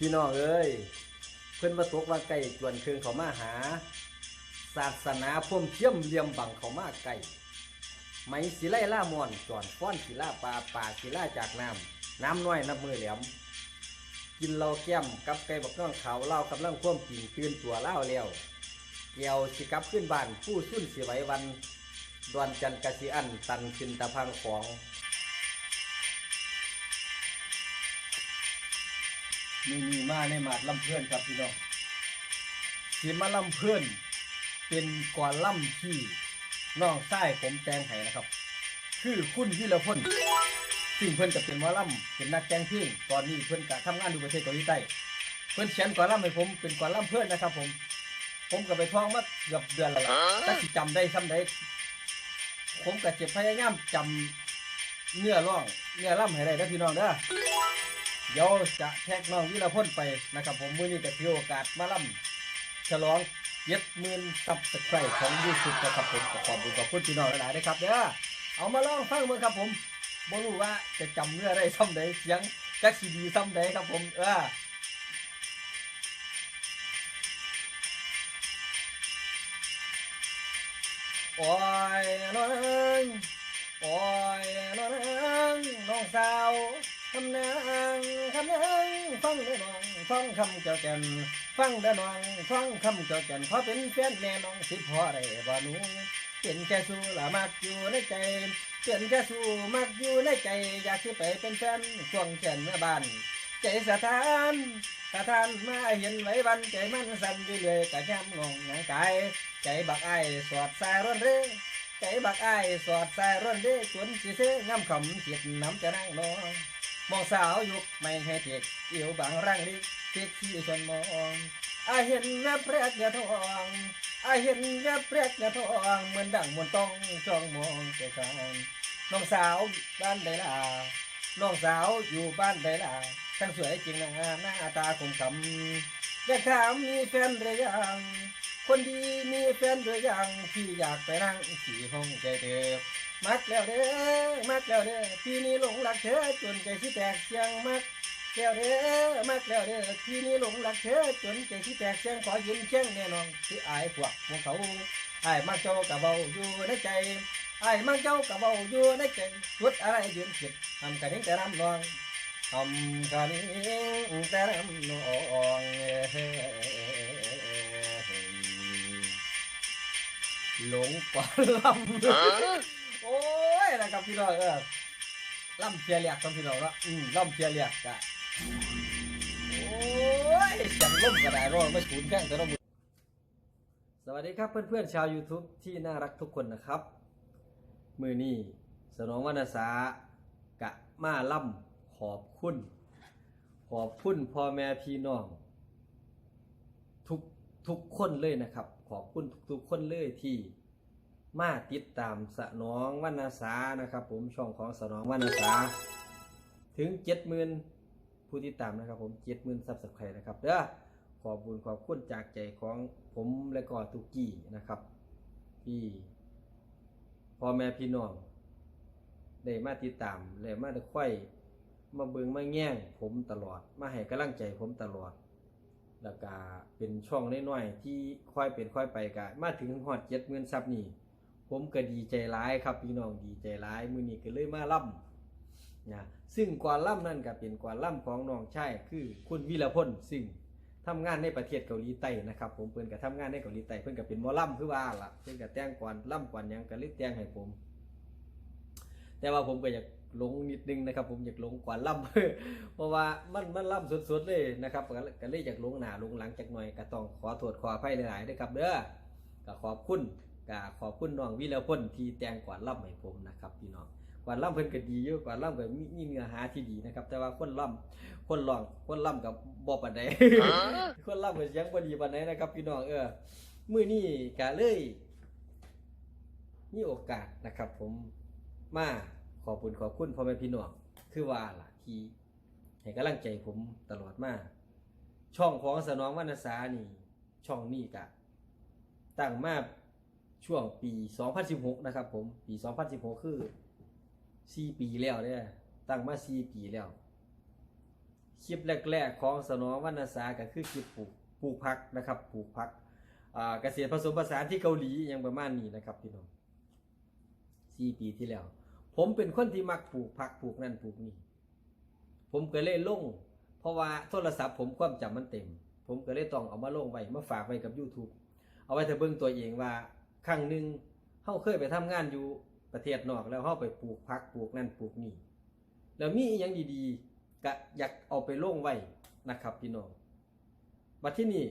พี่น้องเอ้ย เพิ่อนมาตกว่าไก่จวนเคืองเขามาหา ศาสนาพ่มเที่ยมเลี่ยมบังเขามาไก่ไหมศิไลล่ามอนจอนฟ้อนศิลาปลาป่าศิลาจากน้ำน้ำน้อยน้ำมือแหลมกินเหล้าแก้มกับไก่บักน้องเขาวเล้ากำลังพ่มกินตื่นตัวเล่าแล้วเกี่ยวสิกลับขึ้นบ้านผู้สุ่นสิไหววันดวนจันทร์กะสิอันตันขึ้นตะพังของ มีมีมาในมาดลำเพื่อนครับพี่น้องสีมาลำเพื่อนเป็นก่อนล่ำที่น้องไส้ผมแตงให้นะครับ คือคุณวิรพลซึ่งเพื่อนจะเป็นหมอล่ำเป็นนักแต่งเพลงตอนนี้เพื่อนกะทำงานอยู่ประเทศเกาหลีใต้เพื่อนเขียนก่อนล่ำให้ผมเป็นก่อนล่ำเพื่อนนะครับ ผม ผมก็ไปท่องมาเกือบเดือนแล้วถ้าสิจำได้ซ้ำได้ผมก็จะพยายามจำเนื้อร้องเนื้อล่ำให้ได้นะพี่น้องเด้อ เดี๋ยวจะแท็กน้องวิรพลไปนะครับ ผมมือนี้ก็ถือโอกาสมาล่ำฉลองเย็ดหมื่นซับสไครต์ของยูทูบนะครับผมขอขอบคุณขอบคุณพี่น้องหลายๆนะครับเด้อเอามาลองฟังมือครับผมบ่รู้ว่าจะจำเนื้อได้ซ้ำใดเสียงจักสีดีซ้ำใดครับผมเออโอ้ยน้องโอ้ยน้องน้องสาว คำนางคำนางฟังเด้อน้องฟังคำเจ้าแก่นฟังเด้อน้องฟังคำเจ้าแก่นขอเป็นแฟนแน่น้องสิพอได้บ่หนูเป็นแค่สู้ละมักอยู่ในใจเป็นแค่สู้มักอยู่ในใจอยากสิไปเป็นแฟนควงแขนเมื่อบ้านใจสะท้านสะท้านมาเห็นไว้บันใจมันสั่นเรื่อยๆกะยำงงหนังกายใจบักไอ้สอดสายร้อนเร่ใจบักไอ้สอดสายร้อนเร่จนสิเสงำขำเสียดน้ำจะนั่งนอน มองสาวยุกไม่ให้เด็กเอี่ยวบางร่างลิเซ็กซี่ชนมองอาเห็นแวบแรกเดียวทองอาเห็นแวบแรกเดียวทองเหมือนดั่งมนต้องจ้องมองแต่กางน้องสาวบ้านใดล่ะน้องสาวอยู่บ้านใดล่ะทั้งสวยจริงนะหน้าตาคมคำอยากถามมีแฟนหรือยังคนดีมีแฟนหรือยังที่อยากไปนั่งสี่ห้องใจเดิม มักแล้วเด้อมักแล้วเด้อพี่นี่หลงรักเธอจนใจสิแตกเสียงมักแล้วเด้อมักแล้วเด้อพี่นี่หลงรักเธอจนใจสิแตกเสียงขอยืนเชียงแน่นอนที่อายพวกของเขาอายมักเจ้ากะเบาอยู่ในใจอายมักเจ้ากะเบาอยู่ในใจสุดอะไรยืนผิดทำกันนี้แต่รำนองทำกันนี้แต่รำนองหลงกว่าลำโอ้ย นะครับพี่น้องเออล่ำเพียเรียกครับพี่น้องเนาะอืมล่ำเพียเรียกกะโอ้ยเสียงล่มกระไดร้อนไม่สูญแข้งแต่ละมือสวัสดีครับเพื่อนๆชาว YouTube ที่น่ารักทุกคนนะครับ มือนี้สนองวรรณสากะมาล่ำขอบคุณ ขอบคุณพ่อแม่พี่น้อง ทุกทุกคนเลยนะครับ ขอบคุณทุกๆคนเลยที่ มาติดตามสนองวรรณสานะครับ ผมช่องของสนองวรรณสาถึงเจ็ดหมื่นผู้ติดตามนะครับ ผมเจ็ดหมื่นซับสไครต์นะครับเด้อขอบคุณขอบคุณจากใจของผมและก็ตุกกี้นะครับที่พ่อแม่พี่น้องได้มาติดตามและมาได้ค่อยมาเบิงมาแง่งผมตลอด มาให้กำลังใจผมตลอด แล้วก็เป็นช่องน้อยๆที่ค่อยเป็นค่อยไปกะมาถึงฮอดเจ็ดหมื่นซับนี่ ผมก็ดีใจร้ายครับพี่น้องดีใจร้ายมือนี้ก็เลยมาล่ำนะซึ่งกวาล่ำนั่นก็เป็นกวาล่ำของน้องชายคือคุณวิรพลซึ่งทำงานในประเทศเกาหลีใต้นะครับผมเพิ่อนก็ทำงานในเกาหลีใต้เพิ่อนก็เป็นมอล่ำคือว่าล่ะเพิ่อนก็แต่งกวานล่ำกวานยังก็เลยแต่งให้ผม แต่ว่าผมก็อยากลงนิดนึงนะครับ ผมอยากลงกวาล่ำเพราะว่ามันมันล่ำสุดๆเลยนะครับก็เลยอยากลงหนาลงหลังจากหน่อยก็ต้องขอโทษขออภัยหลายๆด้วยครับเด้อก็ขอบคุณ ก็ขอบคุณน้องวิรพลที่แต่งกวาดล่ำให้ผมนะครับพี่น้องกวาดล่ำเพิ่นก็ดีอยู่กวาดล่ำก็มีมีเนื้อหาที่ดีนะครับ แต่ว่าคนล่ำคนร้องคนล่ำกับบ่ปานใดคนล่ำก็เสียงบ่ดีปานใดนะครับพี่น้องเออมื้อนี้ก็เลยมีโอกาสนะครับ ผมมาขอบคุณขอบคุณพ่อแม่พี่น้องคือว่าล่ะที่ให้กำลังใจผมตลอดมาช่องของสนองวรรณสานี่ ช่องนี้ก็ตั้งมา ช่วงปี 2016 นะครับผม ปี 2016 คือ 4 ปีแล้วเนี่ยตั้งมา 4 ปีแล้ว คลิปแรก ๆ ของสนองวรรณสาก็คือคลิปปลูกปลูกผักนะครับปลูกผักเกษตรผสมผสานที่เกาหลีอย่างประมาณนี้นะครับพี่น้องสี่ปีที่แล้ว ผมเป็นคนที่มักปลูกผักปลูกนั่นปลูกนี่ผมก็เลยลง เพราะว่าโทรศัพท์ผมความจำมันเต็ม ผมก็เลยต้องเอามาลงไว้มาฝากไว้กับ YouTube เอาไว้ถ้าเบิ่งตัวเองว่า ครั้งหนึ่งเฮาเคยไปทำงานอยู่ประเทศนอกแล้วเฮาไปปลูกผักปลูกนั่นปลูกนี่แล้วมีอหยังดีๆก็อยากเอาไปล่งไว้นะครับพี่น้องบัดที่นี่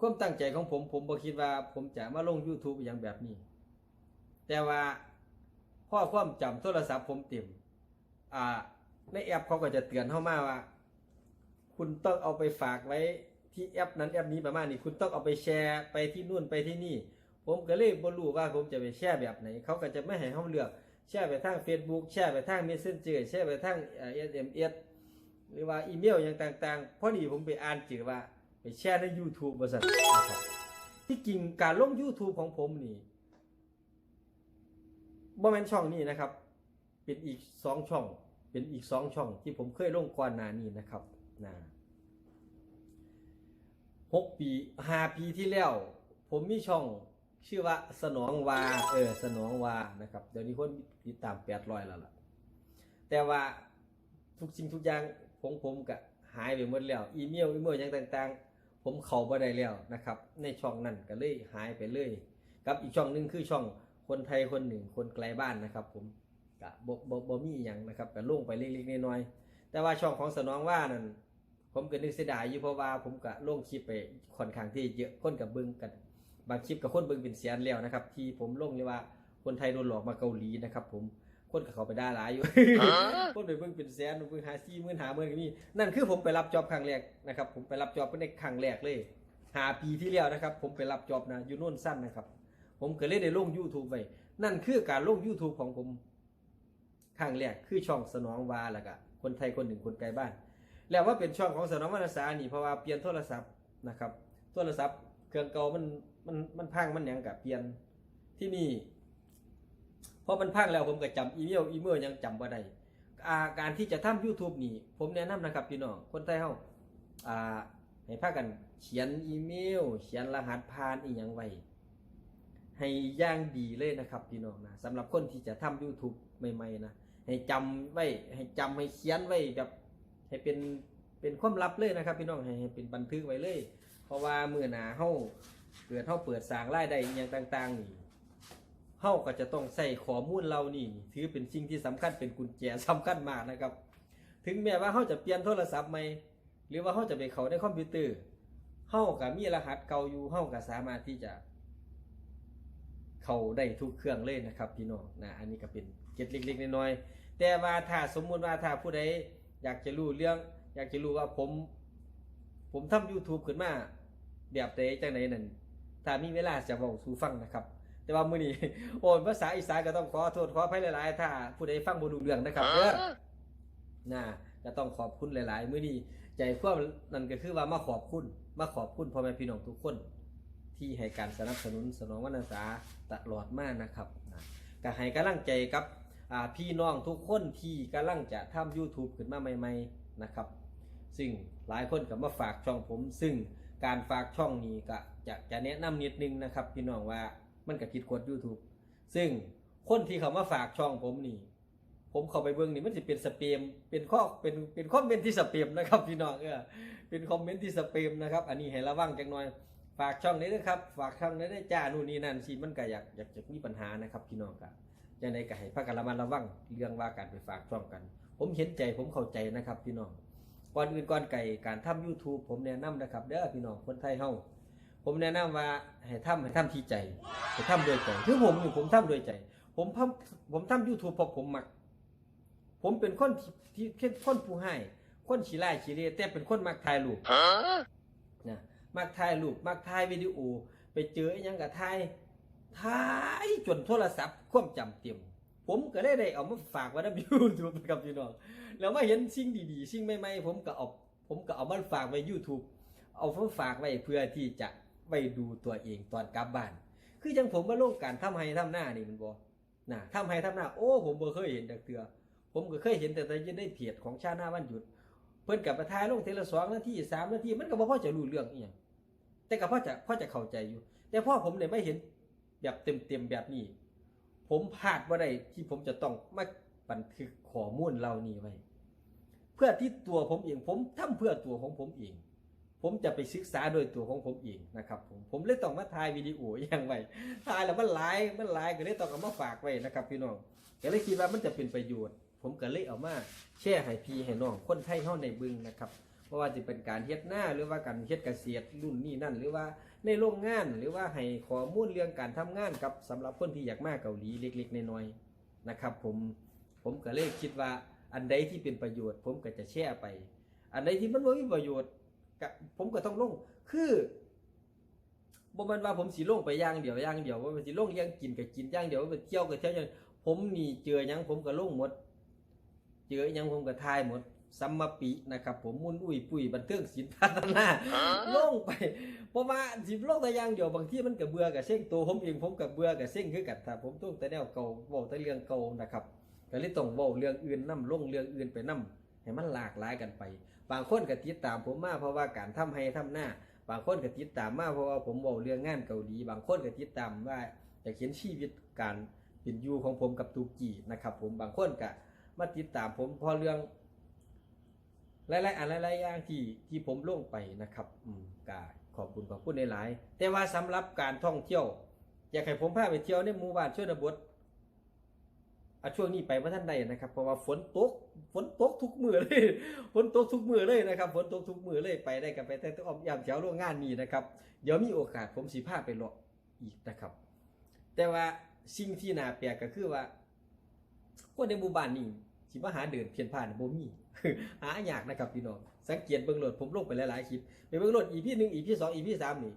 ความตั้งใจของผมผมบ่คิดว่าผมจะมาลง YouTube อย่างแบบนี้ แต่ว่าข้อความจำโทรศัพท์ผมเต็มอ่าในแอปเขาก็จะเตือนเข้ามาว่า คุณต้องเอาไปฝากไว้ที่แอปนั้นแอปนี้ประมาณนี้ คุณต้องเอาไปแชร์ไปที่นู่นไปที่นี่ ผมก็เลยบ่รู้ว่าผมจะไปแชร์แบบไหน เขาก็จะไม่ให้เฮาเลือก แชร์ไปทาง Facebook แชร์ไปทาง Messenger แชร์ไปทางเอ่อ SMS หรือว่าอีเมลอย่างต่างๆพอดีผมไปอ่านเจอว่าไปแชร์ใน YouTube บริษัทนะครับที่จริงการลง YouTube ของผมนี่บ่แม่นช่องนี้นะครับ เป็นอีกสองช่อง เป็นอีกสองช่อง ที่ผมเคยลงก่อนหน้านี้นะครับนะหกปีห้าปีที่แล้ว ผมมีช่อง ชื่อว่าสนองวา เออ สนองวา นะครับ เดี๋ยวนี้คนติดตามแปดร้อยแล้วล่ะ แต่ว่าทุกสิ่งทุกอย่างของผมก็หายไปหมดแล้ว อีเมล อีเมลอย่างต่าง ๆ ผมเข้าบ่ได้แล้วนะครับ ในช่องนั้นก็เลยหายไปเลย กับอีกช่องหนึงคือช่องคนไทยคนหนึ่ง คนไกลบ้านนะครับ ผมก็บ่บ่บ่มีอย่างนะครับก็ลงไปเล็กๆน้อยๆ แต่ว่าช่องของสนองว่านั่นผมก็นึกเสียดายอยู่เพราะว่าผมก็ลงคลิปไปค่อนข้างที่เยอะคนกับบิ่งกัน บางคลิปกับคนเบิ่งเป็นแสนแล้วนะครับ ที่ผมลงเลยว่าคนไทยโดนหลอกมาเกาหลีนะครับผมคนกับเขาไปด่าหลายอยู่ คนไปเบิ่งเป็นแสนเบิ่งหาซี่หมื่นหาหมื่นก็มีนั่นคือผมไปรับจอบครั้งแรกนะครับ ผมไปรับจอบเป็นในครั้งแรกเลยหาปีที่แล้วนะครับ ผมไปรับจอบนะอยู่โน่นสั้นนะครับ ผมก็เลยได้ลง YouTube ไว้นั่นคือการลง YouTube ของผมครั้งแรกคือช่องสนองวาแล้วก็คนไทยคนหนึ่งคนไกลบ้าน แล้วว่าเป็นช่องของสนองวรรณสานี่เพราะว่าเปลี่ยนโทรศัพท์นะครับ โทรศัพท์เครื่องเก่ามัน มันมันพังมันยังกับเปลี่ยนที่นี่พอมันพังแล้วผมก็จำอีเมลอีเมลยังจำบ่ได้อาการที่จะทำ YouTube นี่ ผมแนะนำนะครับพี่น้องคนไทยเฮาอ่าให้พากันเขียนอีเมล เขียนรหัสผ่านอีหยังไว้ให้ย่างดีเลยนะครับพี่น้องนะสำหรับคนที่จะทำ YouTube ใหม่ๆนะให้จำไว้ให้จำให้เขียนไว้แบบให้เป็นเป็นความลับเลยนะครับ พี่น้องให้ให้เป็นบันทึกไว้เลย เพราะว่าเมื่อหนาเฮา เกิดเฮาเปิดสร้างรายได้อหย่างต่าง ๆ นี่เฮาก็จะต้องใส่ข้อมูลเรานี่ ถือเป็นสิ่งที่สำคัญเป็นกุญแจสำคัญมากนะครับ ถึงแม้ว่าเฮาจะเปลี่ยนโทรศัพท์ใหม่หรือว่าเฮาจะไปเข้าในคอมพิวเตอร์เฮาก็มีรหัสเก่าอยู่เฮาก็สามารถที่จะ เข้าได้ทุกเครื่องเลยนะครับพี่น้องนะอันนี้ก็เป็นเกร็ดเล็กๆน้อยๆแต่ว่าถ้าสมมุติว่าถ้าผู้ใดอยากจะรู้เรื่อง อยากจะรู้ว่าผม ผมทำ YouTube ขึ้นมา แบบใดจังไหนนั่น ถ้ามีเวลาจะบอกสู่ฟังนะครับ แต่ว่ามื้อนี้โอนภาษาอีสานก็ต้องขอโทษขออภัยหลายๆ ถ้าผู้ใดฟังบ่รู้เรื่องนะครับเด้อนะก็ต้องขอบคุณหลาย ๆ มื้อนี้ใจความนั่นก็คือว่ามาขอบคุณมาขอบคุณพ่อแม่พี่น้องทุกคน ที่ให้การสนับสนุนสนองวรรณสาตลอดมานะครับนะก็ให้กำลังใจกับอ่าพี่น้องทุกคนที่กำลังจะทำ YouTube ขึ้นมาใหม่ ๆ นะครับ ซึ่งหลายคนก็มาฝากช่องผม ซึ่ง การฝากช่องนี้ก็จะจะแนะนำนิดนึงนะครับพี่น้องว่ามันก็ผิดกฎ YouTube ซึ่งคนที่เขามาฝากช่องผมนี่ ผมเข้าไปเบิ่งนี่มันจะเป็นสเปมเป็นข้อเป็นเป็นคอมเมนต์ที่สเปมนะครับพี่น้องเออเป็นคอมเมนต์ที่สเปมนะครับ อันนี้ให้ระวังจังหน่อยฝากช่องนี้ด้วยครับ ฝากช่องนี้ด้จ้านู่นนี่นั่นสิมันก็อยากอยากจะมีปัญหานะครับพี่น้องครับยังไงก็ให้พากันระมัดระวังเรื่องว่าการไปฝากช่องกัน ผมเห็นใจผมเข้าใจนะครับพี่น้อง ก่อนอื่นก่อนไก่การทำ YouTube ผมแนะนำนะครับเด้อพี่น้องคนไทยเฮาผมแนะนำว่าให้ทำให้ทำที่ใจให้ทำด้วยใจคือผมนี่ผมทำด้วยใจ ผมทำผมทำ YouTube เพราะผมมัก ผมเป็นคนที่ที่ที่คนผู้ให้คนขี้ไล่ขี้เล่แต่เป็นคนมักถ่ายรูปนะมักถ่ายรูปมักถ่ายวิดีโอ ไปเจออหยังกับถ่ายถ่ายจนโทรศัพท์ความจำเต็ม ผมก็ได้ได้เอามาฝากไว้ใน YouTube ครับพี่น้องแล้วมาเห็นสิ่งดีๆสิ่งใหม่ๆผมก็เอาผมก็เอามันฝากไว้ YouTube เอามาฝากไว้เพื่อที่จะไปดูตัวเองตอนกลับบ้าน คือจังผมมาลงการทำให้ทำหน้านี่มันบ่น่ะทำให้ทำหน้าโอ้ ผมบ่เคยเห็นจากเตือ ผมก็เคยเห็นแต่แต่ยังได้เพจของชาหน้าวันหยุด เพิ่นกับไปทายลงเทละสองนาทีสามนาทีมันก็บ่พอจะรู้เรื่องอีหยังแต่ก็พอจะพอจะเข้าใจอยู่ แต่พ่อผมเนี่ยไม่เห็นแบบเต็มๆแบบนี้ ผมพลาดว่าได้ที่ผมจะต้องมาบันทึกข้อมูลเหล่านี้ไว้ เพื่อที่ตัวผมเองผมทำเพื่อตัวของผมเอง ผมจะไปศึกษาโดยตัวของผมเองนะครับ ผมผมเลยต้องมาถ่ายวิดีโออย่างไวถ่ายแล้วมันหลายมันหลายก็เลยต้องเอามาฝากไว้นะครับพี่น้องก็เลยคิดว่ามันจะเป็นประโยชน์ ผมก็เลยเอามาแชร์ให้พี่ให้น้องคนไทยเฮาในบึงนะครับ เพราะว่าจะเป็นการเฮ็ดหน้าหรือว่าการเฮ็ดเกษตรรุ่นนี้นั่นหรือว่า ในโรงงานหรือว่าให้ข้อมูลเรื่องการทำงานกับสำหรับคนที่อยากมาเกาหลีเล็ก ๆน้อยๆนะครับ ผมผมก็เลยคิดว่าอันใดที่เป็นประโยชน์ ผมก็จะแชร์ไป อันใดที่มันบ่มีประโยชน์ก็ผมก็ต้องลงคือบ่มันว่าผมสิลงไปย่างเดียวย่างเดียวว่าสิลงย่างกินก็กินย่างเดียวว่าไปเที่ยวก็เที่ยวอย่างผมนี่เจอยังผมก็ลงหมด เจอยังผมก็ทายหมด ซัมมาปินะครับผมมุนอุ้ยปุ้ยบันเทิงศิลป์พัฒนาลงไป เพราะว่าสิลงแต่อย่างเดียวบางทีมันก็เบื่อกับเส้งตัวผมเองผมก็เบื่อกับเส้งคือกันถ้าผมต้องแต่แนวเก่าเว้าแต่เรื่องเก่านะครับก็เลยต้องเว้าเรื่องอื่นนํลงเรื่องอื่นไปนํให้มันหลากหลายกันไป บางคนก็ติดตามผมมาเพราะว่าการทำให้ทำหน้า บางคนก็ติดตามมาเพราะว่าผมเว้าเรื่องงานเกาหลีบางคนก็ติดตามว่าอยากเห็นชีวิตการเป็นอยู่ของผมกับตูกีนะครับผมบางคนก็มาติดตามผมเพราะเรื่อง หลายๆอันหลายๆอย่างที่ที่ผมลงไปนะครับอืมก็ขอบคุณขอบคุณในหลายๆแต่ว่าสำหรับการท่องเที่ยวอยากให้ผมพาไปเที่ยวในหมู่บ้านชนบทอะช่วงนี้ไปว่าท่านใดนะครับ เพราะว่าฝนตกฝนตกทุกมือเลยฝนตกทุกมือเลยนะครับฝนตกทุกมือเลยไปได้กันไปแต่ต้องออมยามแถวโรงงานนี้นะครับ เดี๋ยวมีโอกาสผมสิพาไปเลาะอีกนะครับ แต่ว่าสิ่งที่น่าแปลกก็คือว่าคนในหมู่บ้านนี่สิมาหาเดินเพียนผ่านบ่มี หายากนะครับพี่น้องสังเกตเบิ่งโหลดผมลงไปหลายๆคลิปไปเบิ่งโหลดอีพีหนึ่งอีพีสองอีพีสามนี่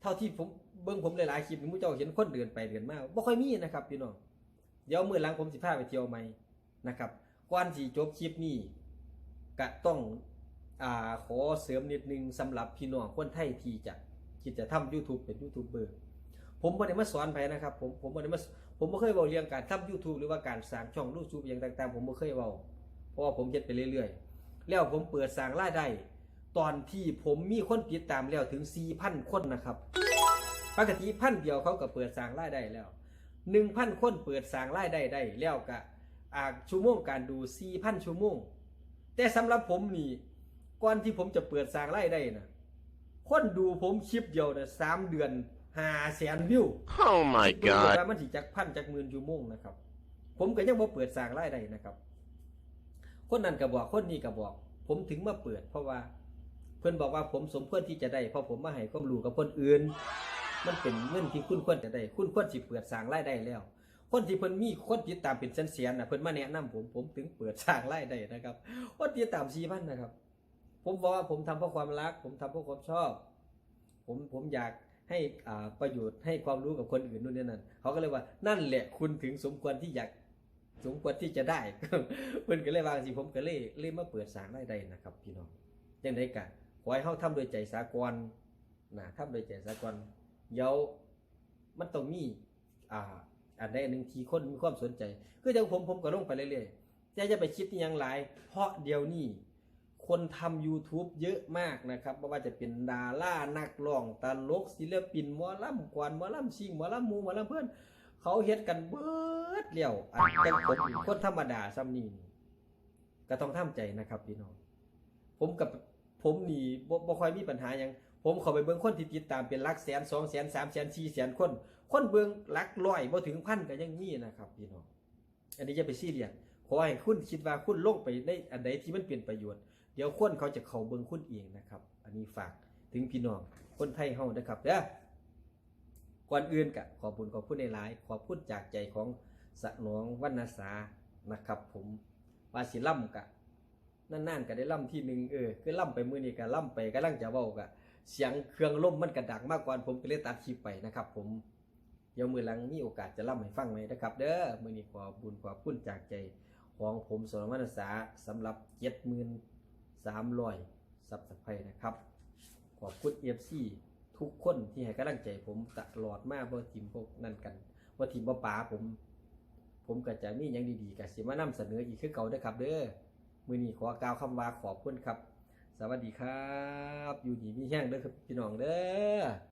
เท่าที่ผมเบิ่งผมหลายๆคลิปนี่มู้เจ้าเห็นคนเดินไปเดินมาบ่ค่อยมีนะครับพี่น้องเดี๋ยวมื้อหลังผมสิพาไปเที่ยวใหม่นะครับก่อนที่จบคลิปนี้ก็ต้องอ่าขอเสริมนิดนึงสำหรับพี่น้องคนไทยที่จะคิดจะทำ YouTube เป็นยูทูบเบอร์ผมบ่ได้มาสอนไผนะครับผมผมบ่ได้มาผมบ่เคยเว้าเรื่องการทำ YouTube หรือว่าการสร้างช่อง YouTube อย่างต่างๆ ผมบ่เคยเว้า เพราะว่าผมเฮ็ดไปเรื่อยๆ แล้วผมเปิดสร้างรายได้ ตอนที่ผมมีคนติดตามแล้วถึง 4,000 คนนะครับ ปกติพันเดียวเขาก็เปิดสร้างรายได้แล้ว 1,000 คนเปิดสร้างรายได้ได้แล้วก็อ่าชั่วโมงการดู 4,000 ชั่วโมง แต่สำหรับผมนี่ก่อนที่ผมจะเปิดสร้างรายได้นะคนดูผมคลิปเดียวนะ3เดือน5แสนวิว Oh my ดู god. ว่ามันสิจักพันจักหมื่นชั่วโมงนะครับ ผมก็ยังบ่เปิดสร้างรายได้นะครับ คนนั้นก็บอกคนนี้ก็บอก ผมถึงมาเปิด เพราะว่า เพื่อนบอกว่าผมสมควรที่จะได้เพราะผมมาให้ความรู้กับคนอื่น มันเป็นเงินที่คุณควรจะได้ คุณควรสิเปิดสร้างรายได้แล้ว คนที่เพิ่นมีคนติดตามเป็นแสนๆน่ะเพิ่นมาแนะนำผมผมถึงเปิดสร้างรายได้นะครับคนติดตาม4,000นนะครับ ผมบอกว่าผมทำเพราะความรัก ผมทำเพราะความชอบ ผมผมอยากให้อ่าประโยชน์ให้ความรู้กับคนอื่นนู่นนี่นั่นเขาก็เลยว่านั่นแหละคุณถึงสมควรที่อยาก สมควรที่จะได้เพิ่นก็เลยวางสิผมก็เลยเลยมาเปิดสางรายได้นะครับ พี่น้องจังไดกะขอให้เฮาทำโดยใจสากลนะทำโดยใจสากลเดียวมันต้องมีอ่าอันใดหนึ่งที่คนมีความสนใจ คือจังผมผมก็ลงไปเรื่อยๆแต่จะไปคิดอหยังหลาย เพราะเดี๋ยวนี้คนทำ YouTube เยอะมากนะครับไม่ว่าจะเป็นดารานักร้องตลกศิลปินมอลำกวนมอลำชิงมอลำหมูมอลำเพื่อน เขาเฮ็ดกันเบิดเลี้ยวอันจังผมคนธรรมดาซ้ำนี่ก็ต้องทำใจนะครับพี่น้อง ผมกับผมนี่บ่บ่ค่อยมีปัญหาหยังผมเข้าไปเบิ่งคนที่ติดตามเป็นลักแสนสองแสนสามแสนสี่แสนคน คนเบิ่งลักร้อยบ่ถึงพันก็ยังมีนะครับพี่น้อง อันนี้จะไปซีเรียสขอให้คุณคิดว่าคุณลงไปในอันใดที่มันเป็นประโยชน์ เดี๋ยวคนเขาจะเข้าเบิ่งคุณเองนะครับ อันนี้ฝากถึงพี่น้องคนไทยเฮานะครับเด้อ ก่อนอื่นกะขอบคุณขอบคุณในหลายขอบคุณจากใจของสะนองวรรณสานะครับ ผมว่าสิล่ำกะนั่นๆก็ได้ล่ำที่หนึ่งเออคือล่ำไปมือนี้ก็ล่ำไปกำลังจะเว้ากะเสียงเครื่องล่มมันกระดังมากกว่าผมก็เลยตัดคลิปไปนะครับ ผมเดี๋ยวมือหลังมีโอกาสจะล่ำให้ฟังไหมนะครับ เด้อมือนี้ขอบุญขอบคุณจากใจของผมสนองวรรณสาสำหรับเจ็ดหมื่นสามร้อยซับสไครนะครับ ขอบคุณเอฟซี ทุกคนที่ให้กำลังใจผมตลอดมาบ่ทีมพวกนั่นกันว่าทีมบ่ป๋าผม ผมก็จะมีอย่างดีๆกับสิมานำเสนออีกคือเก่าด้อครับ เด้อมือนี้ขอกล่าวคำว่าขอบคุณครับ สวัสดีครับ อยู่ดีมีแห้งเด้อครับพี่น้องเด้อ